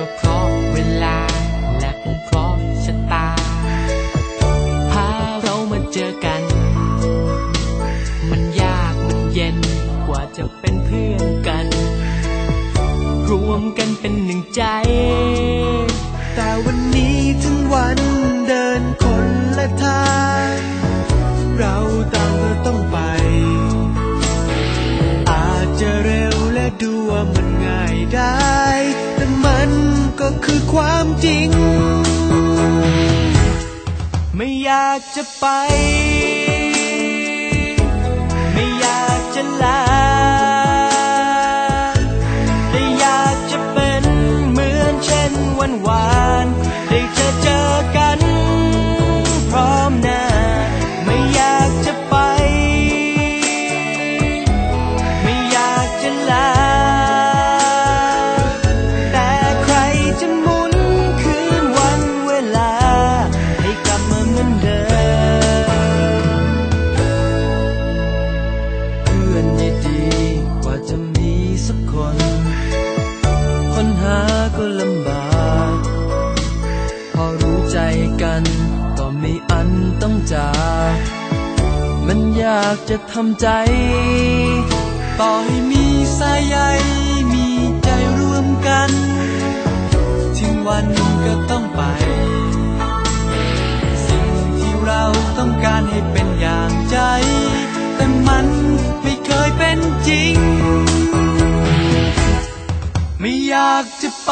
ก็เพราะเวลา และเพราะชะตา พาเรามาเจอกัน มันยากมันเย็นกว่าจะเป็นเพื่อนกัน รวมกันเป็นหนึ่งใจ แต่วันนี้ถึงวันเดินคนละทาง เราต่างก็ต้องไป อาจจะเร็วและดูว่ามันง่ายได้ คือความจริง ไม่อยากจะไป อยากจะทำใจ ต่อให้มีสายใยมีใจร่วมกัน ถึงวันก็ต้องไป สิ่งที่เราต้องการให้เป็นอย่างใจ แต่มันไม่เคยเป็นจริง ไม่อยากจะไป